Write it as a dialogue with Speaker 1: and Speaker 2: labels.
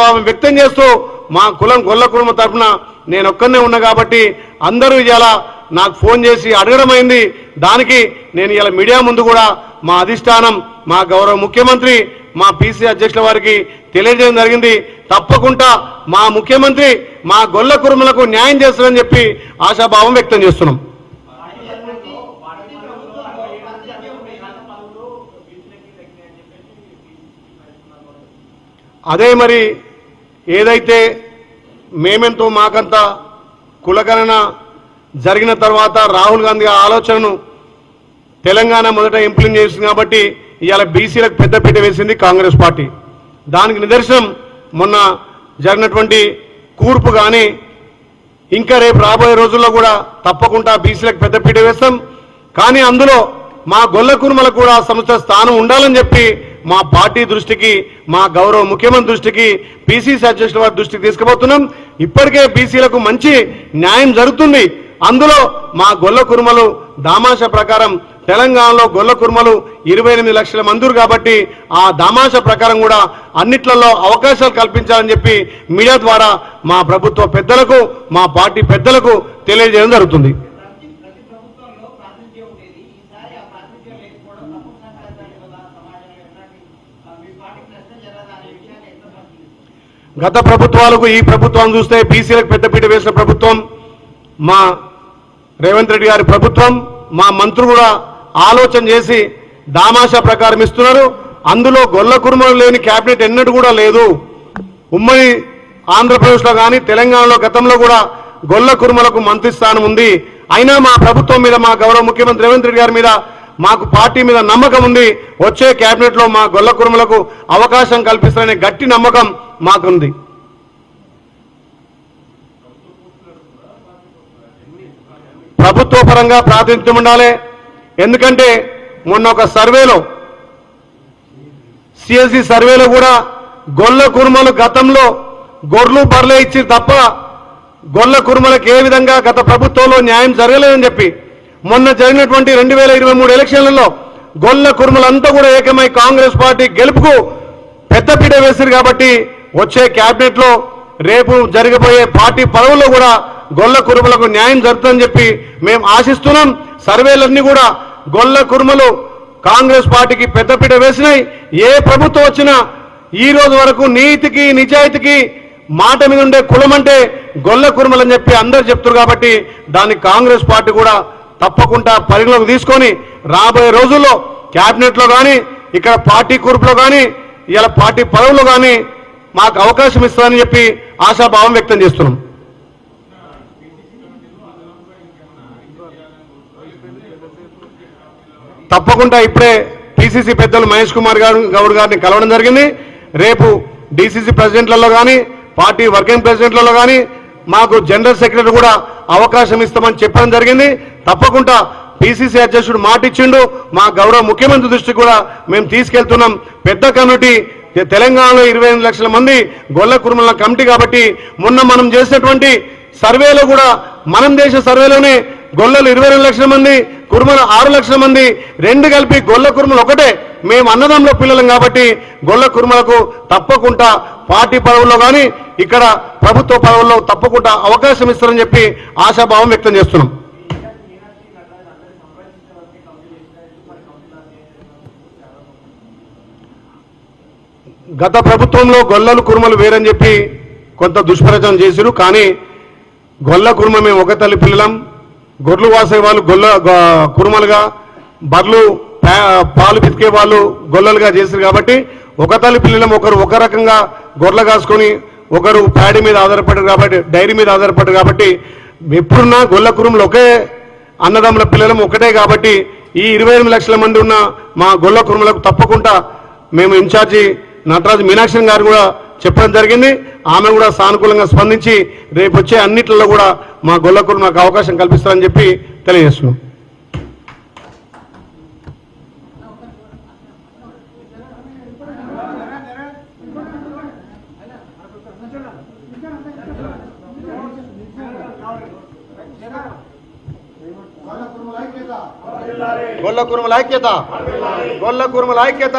Speaker 1: భావం వ్యక్తం చేస్తూ మా కులం గొల్ల కుటుంబ తరఫున నేను ఒక్కనే ఉన్నా కాబట్టి అందరూ ఇలా నాకు ఫోన్ చేసి అడగడం అయింది. దానికి నేను ఇలా మీడియా ముందు కూడా మా అధిష్టానం మా గౌరవ ముఖ్యమంత్రి మా పీసీ అధ్యక్షుల వారికి తెలియజేయడం జరిగింది. తప్పకుండా మా ముఖ్యమంత్రి మా గొల్ల కుటుంబలకు న్యాయం చేస్తారని చెప్పి ఆశాభావం వ్యక్తం చేస్తున్నాం. అదే మరి ఏదైతే మేమెంతో మాకంత కులగణన జరిగిన తర్వాత రాహుల్ గాంధీ ఆలోచనను తెలంగాణ మొదట ఇంప్లిమెంట్ చేసింది కాబట్టి ఇవాళ బీసీలకు పెద్దపీట వేసింది కాంగ్రెస్ పార్టీ. దానికి నిదర్శనం మొన్న జరిగినటువంటి కూర్పు కానీ ఇంకా రేపు రాబోయే రోజుల్లో కూడా తప్పకుండా బీసీలకు పెద్దపీట వేస్తాం. కానీ అందులో మా గొల్ల కుర్మలకు కూడా సంస్థ స్థానం ఉండాలని చెప్పి మా పార్టీ దృష్టికి మా గౌరవ ముఖ్యమంత్రి దృష్టికి పీసీసీ అధ్యక్షుల వారి దృష్టికి తీసుకుపోతున్నాం. ఇప్పటికే బీసీలకు మంచి న్యాయం జరుగుతుంది. అందులో మా గొల్ల కురుమలు దామాష ప్రకారం తెలంగాణలో గొల్ల కురుమలు ఇరవై ఎనిమిది లక్షల మందురు కాబట్టి ఆ దామాష ప్రకారం కూడా అన్నిట్లలో అవకాశాలు కల్పించాలని చెప్పి మీడియా ద్వారా మా ప్రభుత్వ పెద్దలకు మా పార్టీ పెద్దలకు తెలియజేయడం జరుగుతుంది. గత ప్రభుత్వాలకు ఈ ప్రభుత్వం చూస్తే బీసీలకు పెద్దపీట వేసిన ప్రభుత్వం మా రేవంత్ రెడ్డి గారి ప్రభుత్వం మా మంత్రులు కూడా ఆలోచన చేసి దామాషా ప్రకారం ఇస్తున్నారు. అందులో గొల్ల కురుమలు లేని కేబినెట్ ఎన్నడూ కూడా లేదు. ఉమ్మడి ఆంధ్రప్రదేశ్లో కానీ తెలంగాణలో గతంలో కూడా గొల్ల కురుమలకు మంత్రి స్థానం ఉంది. అయినా మా ప్రభుత్వం మీద మా గౌరవ ముఖ్యమంత్రి రేవంత్ రెడ్డి గారి మీద మాకు పార్టీ మీద నమ్మకం ఉంది. వచ్చే క్యాబినెట్లో మా గొల్ల కురుమలకు అవకాశం కల్పిస్తారనే గట్టి నమ్మకం మాకుంది. ప్రభుత్వ పరంగా ప్రాతినిధ్యం ఉండాలి. ఎందుకంటే మొన్న ఒక సర్వేలో సిఎస్సి సర్వేలో కూడా గొల్ల కుర్మలు గతంలో గొర్రెలు బర్లే ఇచ్చి తప్ప గొల్ల కుర్మలకు ఏ విధంగా గత ప్రభుత్వంలో న్యాయం జరగలేదని చెప్పి మొన్న జరిగినటువంటి రెండు వేల ఇరవై మూడు ఎలక్షన్లలో గొల్ల కుర్మలంతా కూడా ఏకమై కాంగ్రెస్ పార్టీ గెలుపుకు పెద్దపీట వేశారు కాబట్టి వచ్చే క్యాబినెట్లో రేపు జరగబోయే పార్టీ పదవుల్లో కూడా గొల్ల కురుమలకు న్యాయం జరుగుతుందని చెప్పి మేము ఆశిస్తున్నాం. సర్వేలన్నీ కూడా గొల్ల కురుమలు కాంగ్రెస్ పార్టీకి పెద్దపీట వేసినాయి. ఏ ప్రభుత్వం వచ్చినా ఈ రోజు వరకు నీతికి నిజాయితీకి మాట మీద ఉండే కులం అంటే గొల్ల కురుమలని చెప్పి అందరు చెప్తారు కాబట్టి దాన్ని కాంగ్రెస్ పార్టీ కూడా తప్పకుండా పరిగణలోకి తీసుకొని రాబోయే రోజుల్లో క్యాబినెట్లో కానీ ఇక్కడ పార్టీ కూర్పులో కానీ ఇలా పార్టీ పదవులు కానీ మాకు అవకాశం ఇస్తారని చెప్పి ఆశాభావం వ్యక్తం చేస్తున్నాం. తప్పకుండా ఇప్పుడే పిసిసి పెద్దలు మహేష్ కుమార్ గారు గౌడ్ గారిని కలవడం జరిగింది. రేపు డిసిసి ప్రెసిడెంట్లలో కానీ పార్టీ వర్కింగ్ ప్రెసిడెంట్లలో కానీ మాకు జనరల్ సెక్రటరీ కూడా అవకాశం ఇస్తామని చెప్పడం జరిగింది. తప్పకుండా పిసిసి అధ్యక్షుడు మాట ఇచ్చిండు మా గౌరవ ముఖ్యమంత్రి దృష్టి కూడా మేము తీసుకెళ్తున్నాం. పెద్ద కమిటీ తెలంగాణలో ఇరవై లక్షల మంది గొల్ల కురుమల కమిటీ కాబట్టి మొన్న మనం చేసినటువంటి సర్వేలో కూడా మనం దేశ సర్వేలోనే గొల్లలు ఇరవై రెండు లక్షల మంది కురుమలు ఆరు లక్షల మంది రెండు కలిపి గొల్ల కురుమలు ఒకటే మేము అన్నదంలో పిల్లలం కాబట్టి గొల్ల కురుమలకు తప్పకుండా పార్టీ పదవుల్లో కానీ ఇక్కడ ప్రభుత్వ పదవుల్లో తప్పకుండా అవకాశం ఇస్తారని చెప్పి ఆశాభావం వ్యక్తం చేస్తున్నాం. గత ప్రభుత్వంలో గొల్లలు కురుమలు వేరని చెప్పి కొంత దుష్ప్రచారం చేసిరు కానీ గొల్ల కుర్మ మేము ఒక తల్లి పిల్లలం. గొర్రెలు వాసే వాళ్ళు గొల్ల గ- కురుమలుగా బర్లు పాలు పితికే వాళ్ళు గొల్లలుగా చేశారు కాబట్టి ఒక తల్లి పిల్లలం ఒకరు ఒక రకంగా గొర్రెలు కాసుకొని ఒకరు ప్యాడీ మీద ఆధారపడ్డారు కాబట్టి డైరీ మీద ఆధారపడ్డారు కాబట్టి ఎప్పుడున్నా గొల్ల కురుములు ఒకే అన్నదమ్ముల పిల్లలం ఒకటే కాబట్టి ఈ ఇరవై ఎనిమిది లక్షల మంది ఉన్న మా గొల్ల కురుములకు తప్పకుండా మేము ఇన్ఛార్జి నటరాజు మీనాక్షి గారు కూడా చెప్పడం జరిగింది. ఆమె కూడా సానుకూలంగా స్పందించి రేపు వచ్చే అన్నిట్లలో కూడా మా గొల్లకూరు మాకు అవకాశం కల్పిస్తారని చెప్పి తెలియజేస్తున్నాం. గొల్ల కురుమల ఐక్యత. గొల్ల కురుమల ఐక్యత.